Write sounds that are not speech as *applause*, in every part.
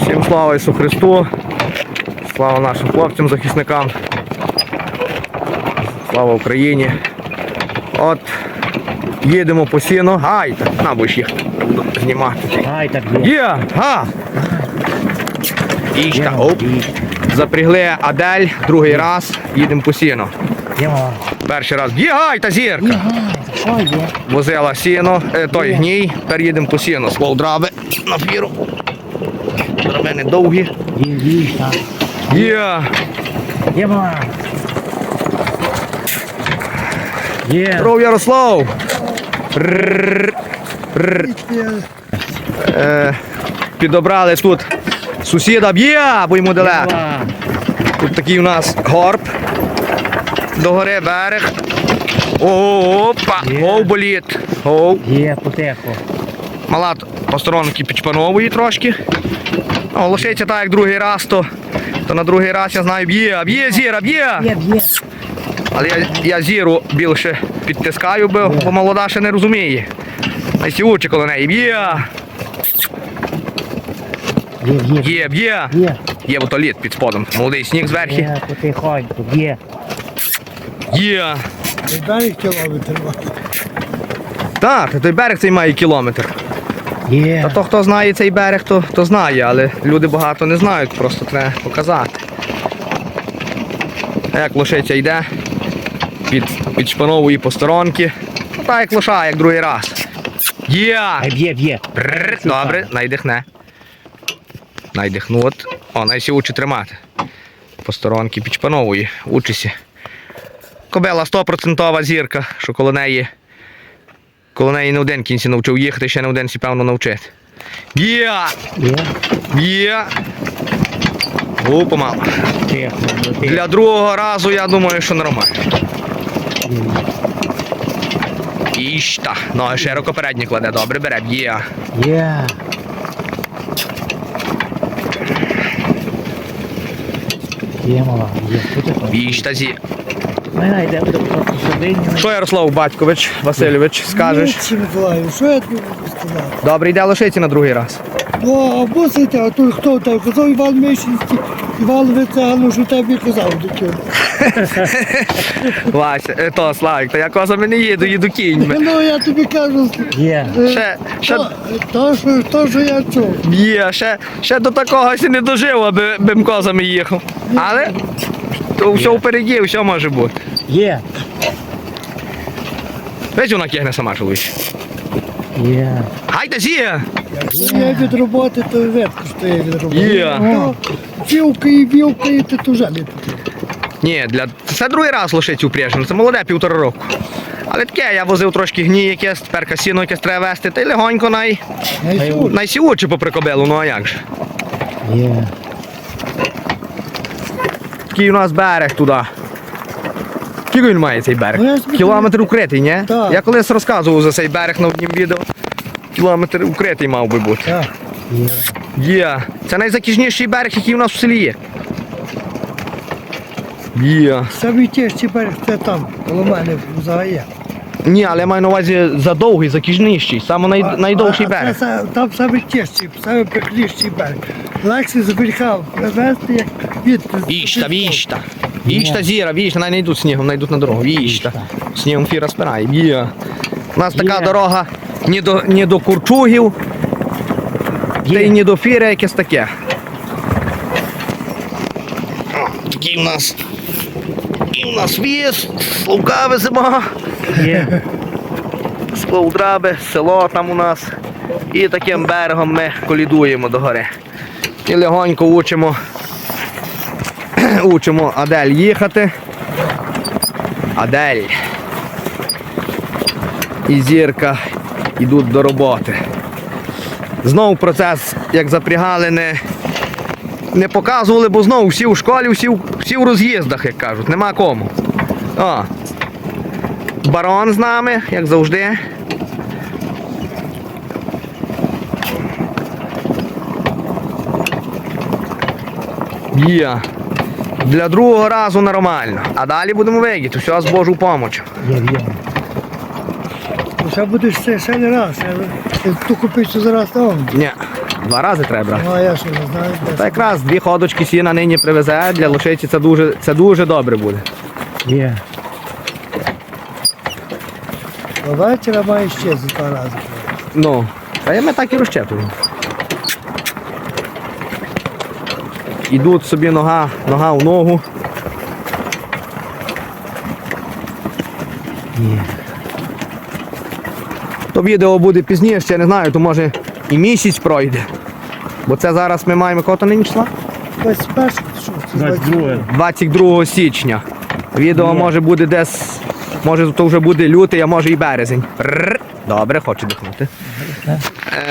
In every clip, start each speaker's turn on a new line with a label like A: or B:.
A: Всім слава Ісу Христу. Слава нашим хлопцям, захисникам. Слава Україні. От їдемо по сіну. Ай, так, на будеш. Буду знімати.
B: Ай, так є.
A: Є! Га! Ішка, оп. Запрягли Адель, другий раз, їдемо по сіну.
B: Йдемо.
A: Перший раз. Є, гай, та зірка! Возила сіно, е, той гній, тепер їдемо по сіну. Ствол драби на фіру. Драбини довгі.
B: Є, є, так.
A: Є! Здоров, Ярослав! Рррр. Е, Підобрали тут сусіда б'є, бо йому далеко. Тут такий у нас горб. До гори берег. Опа!
B: Є.
A: Гов боліт. Гов.
B: Є, потехо.
A: Мала посторонки підшпанової трошки. Ну, лишиться так, як другий раз, то, то на другий раз я знаю б'є, б'є зіра, б'є.
B: Є, є.
A: Але я, я зіру більше підтискаю, бо, бо молода ще не розуміє. Найсівуче коло неї б'є,
B: Є, є.
A: б'є, б'є.
B: Є.
A: Бо то лід під сподом. Молодий сніг зверху.
B: Є, потихоньку. Є.
A: Є.
C: Далі кілометр.
A: Так, той берег цей має кілометр. Та то, хто знає цей берег, то, то знає, але люди багато не знають, просто треба показати. А як лошиця йде під, під шпанової посторонки. Ну, так як лоша, як другий раз. Є!
B: Б'є, б'є.
A: Бррр, Добре, найдихне. Найдихну. От. О, найсі учи тримати. Посторонки під шпанової. Учися. Кобела 100% зірка, що коло неї. Коло неї не один кінці навчив їхати, ще не один сі певно навчити. Є!
B: Є.
A: Є! О, помало. Для другого разу я думаю, що нормально. Ішта. Ноги широко передні кладе, добре бере, є.
B: Є. Є, мала. Є. Потихоньку.
A: Зі.
B: Ми йдемо до посередині.
A: Що Ярослав Батькович Васильович скажеш?
C: Ні, Миколаїв, що я тобі можу сказати?
A: Добре, йде лишиці на другий раз.
C: Ну, а бусите, а то хто так казав Іван Мишинський, Іван Вицегану, що тебе казав до цього. *laughs*
A: Вася, е, то Славік, то я козами не їду, їду кіньми.
C: Ну, я тобі кажу,
B: Є.
C: е,
A: Ще, ще,
C: то, то, що, то, що я чув.
A: є, ще, ще до такого сі не дожив, аби бим козами їхав. Але то все впереді, все може бути.
B: Є.
A: Весь вона кигне сама чоловік.
B: Є.
A: Гайде зіє!
C: Якщо я від роботи, то ветку що я від роботи.
A: Є.
C: Ну, Вілка і вілка, і ти вже не.
A: Ні, для це другий раз лошицю впряжено, це молоде півтора року. Але таке, я возив трошки гні якесь, тепер сіно якесь треба вести, та й легонько най,
C: Найсюди.
A: найсівуче попри кобилу, ну а як же.
B: Є.
A: Такий у нас берег туди. Скільки він має цей берег?
C: Ну,
A: Кілометр укритий, ні?
C: Так.
A: Я колись розказував за цей берег на однім відео. Кілометр укритий мав би бути.
C: Так.
B: Є.
A: Це найзакіжніший берег, який у нас в селі є. Є.
C: Самі тяжчі берег це там, коло мене взагалі.
A: Ні, але я маю на увазі задовгий, закіжніший, саме най,
C: А-
A: найдовший берег.
C: це- Там саме тяжчий, саме пекліший берег. Легше з берега привезти, як від.
A: Віщта, віщта. Віщта зіра, віщта, навіть не йдуть снігом, не йдуть на дорогу. Віщта. Снігом фіра спирає. Є. У нас така
B: Є.
A: дорога ні до, ні до Курчугів, та й ні до фіри, якесь таке. О, Такий у нас. І у нас віз, слуга веземо,
B: Є.
A: склоудраби, село там у нас. І таким берегом ми колідуємо до гори. І легонько учимо, учимо Адель їхати. Адель. І зірка йдуть до роботи. Знову процес, як запрягали, не, не показували, бо знову всі в школі, всі, всі в роз'їздах, як кажуть, нема кому. О. Барон з нами, як завжди. Є. Для другого разу нормально. А далі будемо вигіти, все з Божу помочь.
B: Є.
C: Ще будеш ще, ще не раз. Ту купиш зараз там.
A: Ні, два рази треба брати.
C: Ну а я що не знаю.
A: Та якраз дві ходочки сіна нині привезе для лошиці, це дуже, це дуже добре буде.
B: Є.
C: До вечора має ще за два рази.
A: Ну, та я ми так і розчепуємо. Ідуть собі нога, нога в ногу.
B: Є.
A: То відео буде пізніше, я не знаю, то може і місяць пройде. Бо це зараз ми маємо кото нині числа?
C: 21
B: 22.
A: 22 січня. Відео може буде десь, може то вже буде лютий, а може і березень. Рррр. Добре, хочу дихнути. Е,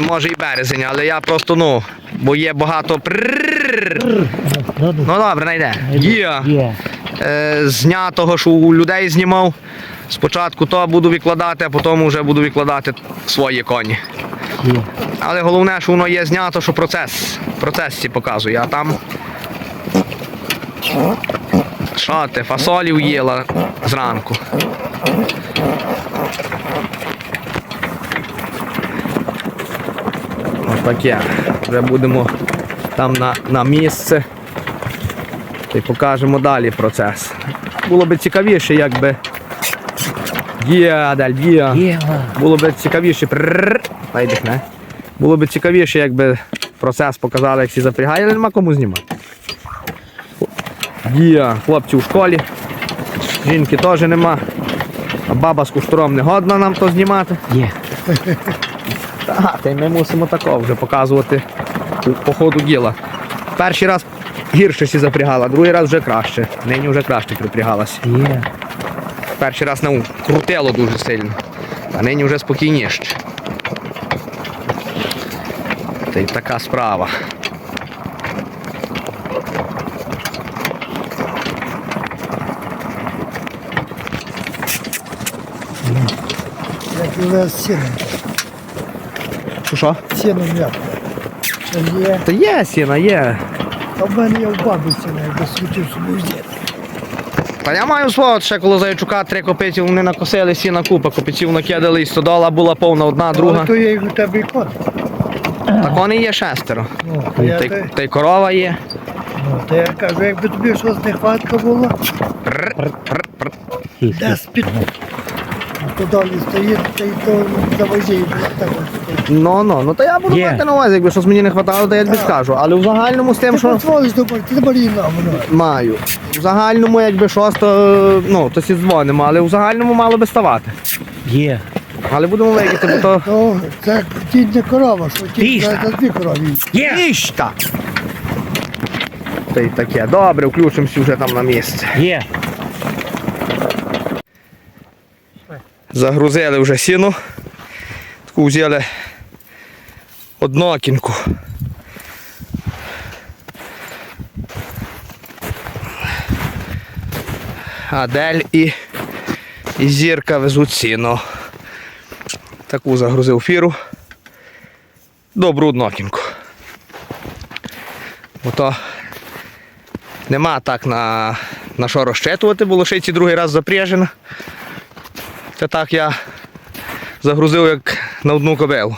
A: може і березень, але я просто, ну, бо є багато.
B: Ну,
A: добре, найде. Є.
B: Є.
A: Е, знятого, що у людей знімав. Спочатку то буду викладати, а потім вже буду викладати свої коні. Але головне, що воно є знято, що процес. Процес ці показує, а там. Що ти, фасолів їла зранку. Ось таке. Вже будемо там на, на місце. І покажемо далі процес. Було б цікавіше, якби. Є, даль, є. Було б цікавіше. Було б цікавіше, якби процес показали, як всі запрягає, але нема кому знімати. Є, хлопці в школі, жінки теж нема. А баба з куштором не годна нам то знімати.
B: Є.
A: Так, та й ми мусимо такого вже показувати по ходу діла. Перший раз гірше всі запрягала, другий раз вже краще. Нині вже краще припрягалася.
B: Є.
A: Перший раз ну, крутило дуже сильно, а нині вже спокійніше. Та й така справа.
C: І з сіном.
A: Що що?
C: Сіном як? Є?
A: Та є сіна, є.
C: А в мене є в бабі сіна, якби світив собі взяти.
A: Та я маю свого ще коло Зайчука три копиці, вони накосили сіна купа, копиців накидали і стодола була повна одна, друга.
C: Але то є у тебе і кот.
A: Так вони є шестеро.
C: Ну, то я,
A: Та й,
C: те-
A: та й корова є.
C: ну, то я кажу, якби тобі щось нехватка була,
A: Прр, прр, прр.
C: де спід. То далі стоїть, та й то так.
A: Ну, ну, ну то я буду
B: Є.
A: мати на увазі, якби щось мені не вистачало, то я тобі скажу. Але в загальному з тим,
C: Ти
A: що.
C: подзвониш до ти нам, ну.
A: Маю. В загальному, якби щось, то, ну, то сі дзвонимо, але в загальному мало би ставати.
B: Є.
A: Але будемо вигити, бо то.
C: То це тінь не корова, що тінь це за дві корові.
B: Є.
A: Іщта! Та й таке. Добре, включимося вже там на місце.
B: Є.
A: Загрузили вже сіно. Таку взяли однокінку. Адель і, і зірка везуть сіно. Таку загрузив фіру. Добру однокінку. Бо то нема так на, на що розчитувати, бо лошиці другий раз запряжена. Це так я загрузив як на одну кобилу.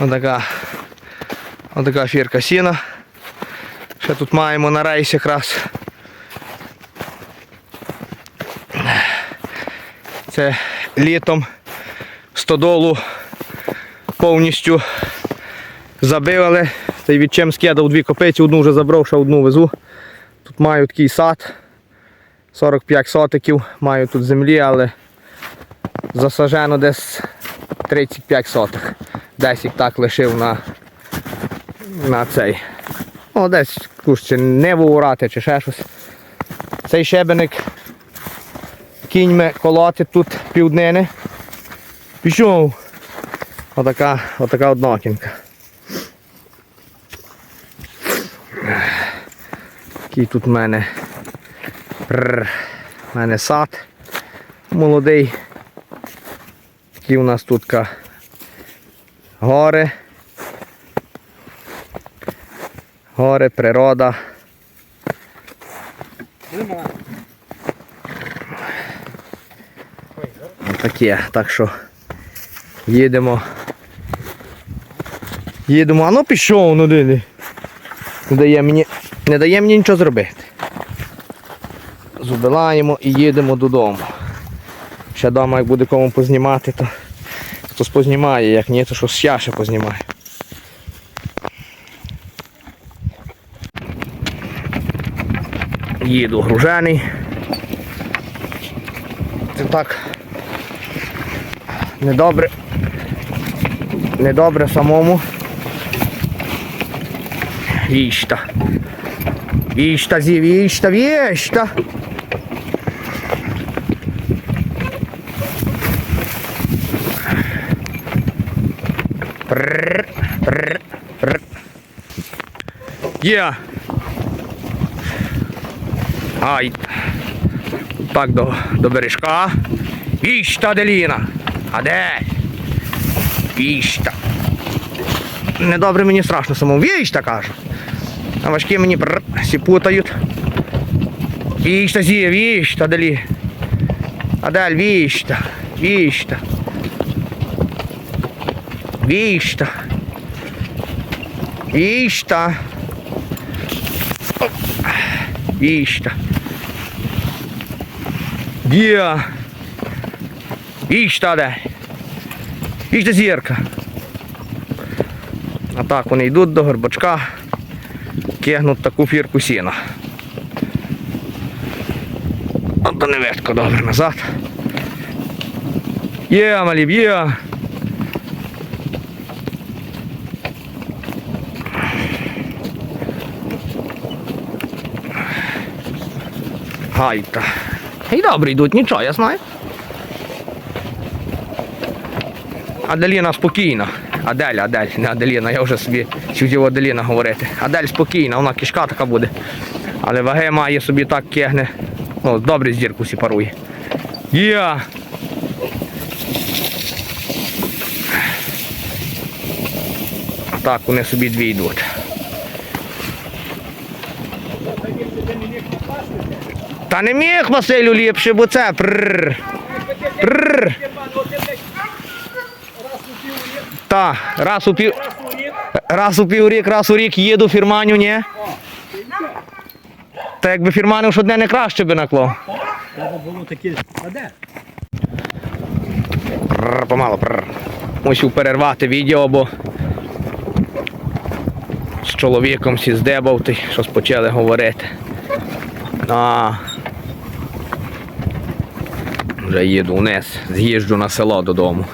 A: Отака, отака фірка сіна. Ще тут маємо на рейс якраз. Це літом стодолу повністю забивали. Та й від скидав дві копиці, одну вже забрав, ще одну везу. Тут маю такий сад. 45 сотиків маю тут землі, але засажено десь 35 сотих. Десь їх так лишив на, на цей. Ну, десь чи ниву урати, чи ще щось. Цей щебеник кіньми колоти тут півднини. Пішов. Отака, отака однокінка. Який тут в мене Прррр. У мене сад молодий. Такі у нас тут гори. Гори, природа. Таке. Так що Їдемо. Їдемо, а ну пішов, ну диви. Не дає мені, не дає мені нічого зробити. Зубилаємо і їдемо додому. Ще вдома, як буде кому познімати, то хтось познімає, як ні, то щось я ще познімаю. Їду гружений. Це так недобре. Недобре самому. Віщта. Віщта, зі, віщта, віщта. Прррр, прррр, прррр. Є. Ай. Так, до, до бережка. Віщта, Деліна. А де? Віщта. Недобре мені страшно самому. Віщта, кажу. А важкі мені прррр, всі путають. Віщта, зі, віщта, Делі. Адель, віщта, віщта. Віщта. Віщта. Віщта. Є. Віщта де. Віщта зірка. А так вони йдуть до горбачка, кигнуть таку фірку сіна. От до невестко добре назад. Є, малів, є. Гайка. І добре йдуть, нічого, я знаю. Аделіна спокійна. Адель, Адель, не Аделіна, я вже собі хотів Аделіна говорити. Адель спокійна, вона кишка така буде. Але ваги має собі так кегне. Ну, добре зірку сі парує. Є! Так, вони собі дві йдуть. Та не міг Василю ліпше, бо це прррр. Прррр. Та, раз у пів. Раз у піврік, раз у рік їду фірманю, ні? Та якби фірманив щодня не краще би наклав.
B: Треба було таке. А де?
A: Прррр, помало, прррр. Мусив перервати відео, бо з чоловіком сі здебав, ти щось почали говорити. А. Вже їду вниз, з'їжджу на село додому.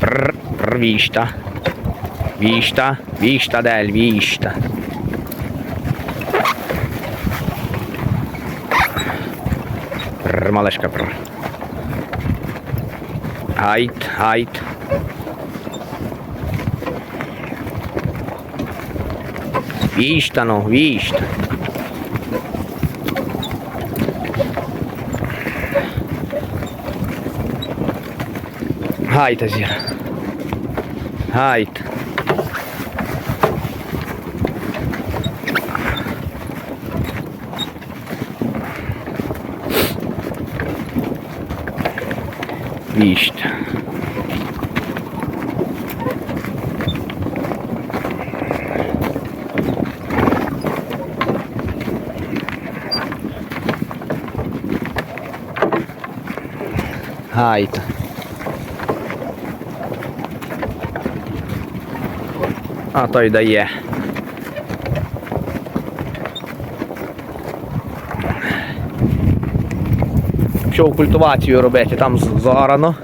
A: Прррр, прррр, віщта. Віщта, віщта, дель, віщта. Прррр, малешка, прррр. Гайт, гайт. Віщта, ну, віщта. Гайта зіра. Гайт. Віщта. Гайта. А той дає. Пішов культивацію робити, там зорано.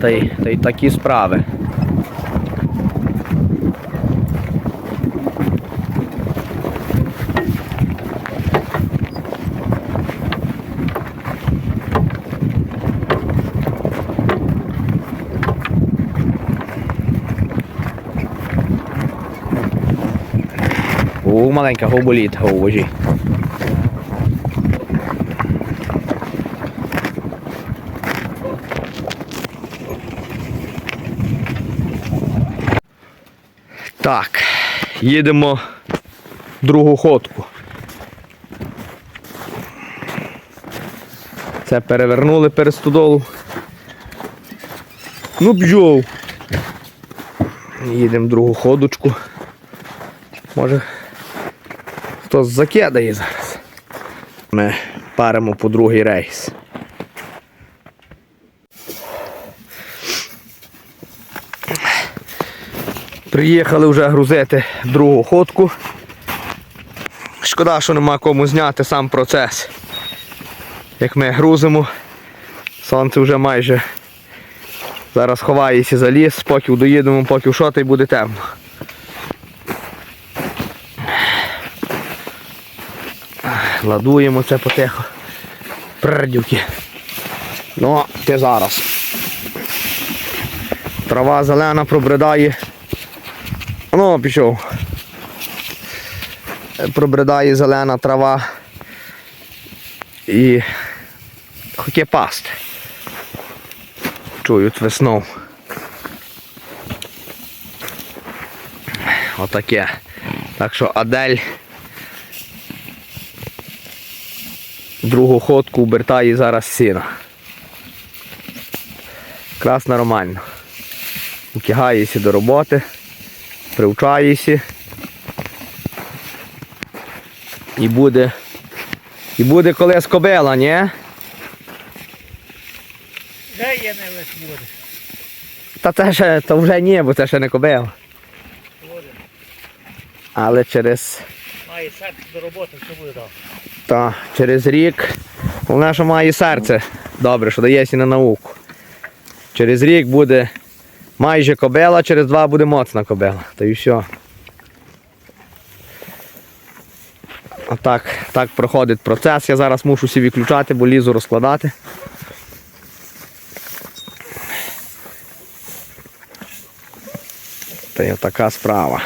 A: Та й, та й такі справи. маленька гоболіт, голубожі. Так, їдемо другу ходку. Це перевернули перестудолу. Ну бджол. Їдемо другу ходочку. Може хтось закидає зараз. Ми паримо по другий рейс. Приїхали вже грузити другу ходку. Шкода, що нема кому зняти сам процес. Як ми грузимо, сонце вже майже зараз ховається за ліс, поки доїдемо, поки що, та й буде темно. Ладуємо це потихо. Прдюки. Ну, ти зараз. Трава зелена пробридає. Ну, пішов. Пробридає зелена трава. І хотє пасти. Чують весну. Отаке. Так що Адель другу ходку обертає зараз сіна. Якраз нормально. Утягаєшся до роботи, привчаєшся. І буде. І буде колись кобила, ні?
B: Де є не весь буде?
A: Та це ще, то вже ні, бо це ще не кобила. Але через,
B: Має серце до роботи, що буде дав.
A: Та, через рік, головне, що має серце добре, що дається на науку. Через рік буде майже кобила, через два буде моцна кобила. Та й все. А так, так проходить процес. Я зараз мушу всі відключати, бо лізу розкладати. Та й така справа.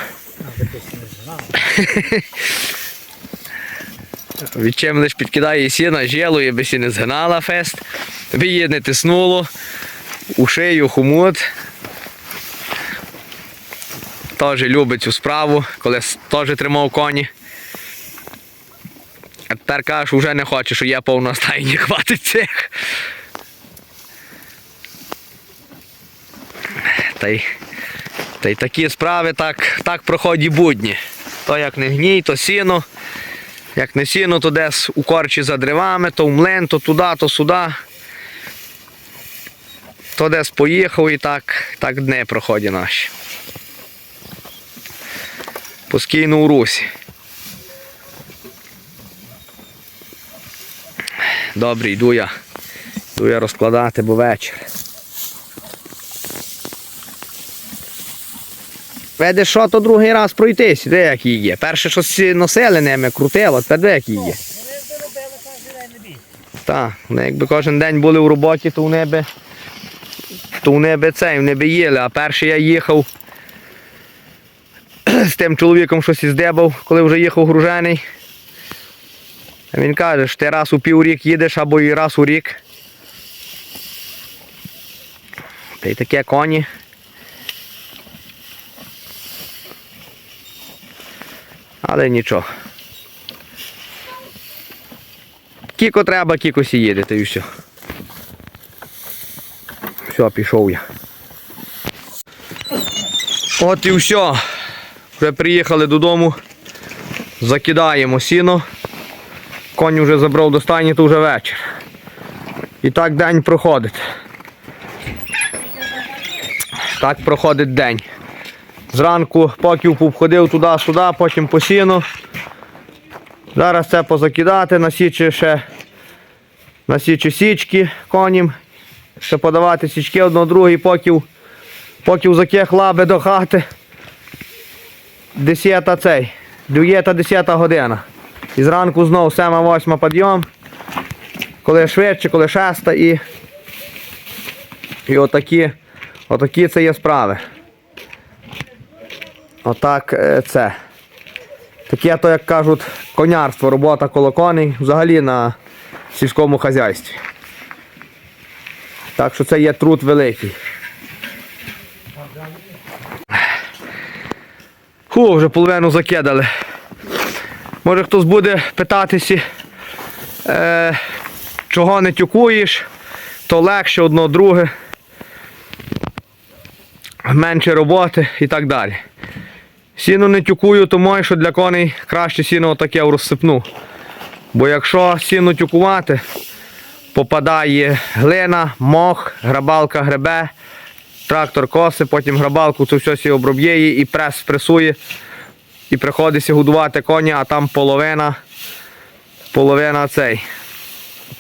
A: *laughs* Від чим лиш підкидає сіна, желує, би сі не згинала фест, би її не тиснуло, у шию хумут. Теж любить цю справу, колись теж тримав коні. А тепер каже, що вже не хоче, що є повна стайні, *laughs* хватить цих. Та й, та й такі справи так, так проходять будні. То як не гній, то сіно. Як не сіно, то десь у корчі за деревами, то в млин, то туди, то сюди. То десь поїхав і так, так дні проходять наші. Поскійно у русі. Добре, йду я. Йду я розкладати, бо вечір. Видиш, що то другий раз пройтись, де як її є. Перше щось носили ними, крутило, тепер де як її є.
B: Вони.
A: Так, вони якби кожен день були у роботі, то у небі, то у небі цей, в небі їли. А перший я їхав з тим чоловіком щось іздебав, коли вже їхав гружений. Він каже, що ти раз у піврік їдеш або і раз у рік. Та й таке коні. Але нічого. Кіко треба, кіко сі їде, та і все. Все, пішов я. От і все. Вже приїхали додому. Закидаємо сіно. Конь вже забрав до стайні, то вже вечір. І так день проходить. Так проходить день. Зранку поків ходив туди-сюди, потім по сіну. Зараз це позакидати, насічі ще насічі січки конім. Ще подавати січки одно другий, поків, поків заких лаби до хати. Десята цей. Дуєта десята година. І зранку знов сема восьма підйом. Коли швидше, коли шеста і. І отакі, отакі це є справи. Отак е, це. Таке, то, як кажуть, конярство, робота коло коней взагалі на сільському хазяйстві. Так що це є труд великий. Ху, вже половину закидали. Може хтось буде питатися, е, чого не тюкуєш, то легше одно друге, менше роботи і так далі. Сіно не тюкую, тому що для коней краще сіно отаке розсипну. Бо якщо сіно тюкувати, попадає глина, мох, грабалка гребе, трактор коси, потім грабалку це все сі оброб'є і прес спресує. І приходиться годувати коня, а там половина, половина цей,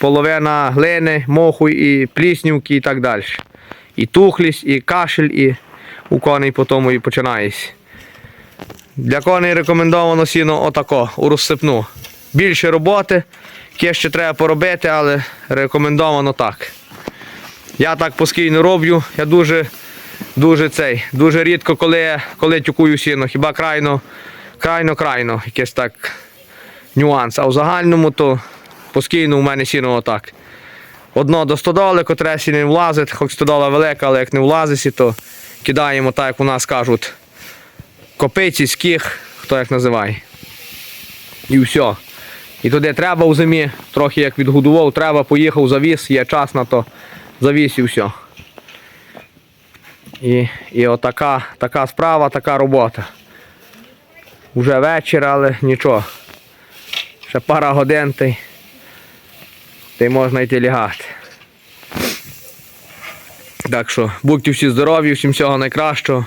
A: половина глини, моху і пліснівки і так далі. І тухлість, і кашель, і у коней по і починається. Для коней рекомендовано сіно отако, у розсипну. Більше роботи, яке ще треба поробити, але рекомендовано так. Я так постійно роблю. Я дуже, дуже цей, дуже рідко, коли, коли тюкую сіно. Хіба крайно, крайно, крайно, якийсь так нюанс. А в загальному то постійно у мене сіно отак. Одно до стодоли, котре сі не влазить, хоч стодола велика, але як не влазить, то кидаємо так, як у нас кажуть, копиці, скіх, хто як називає. І все. І туди треба в зимі, трохи як відгодував, треба, поїхав, завіз, є час на то, завіз і все. І, і отака така справа, така робота. Уже вечір, але нічого. Ще пара годин та й можна йти лягати. Так що будьте всі здорові, всім всього найкращого.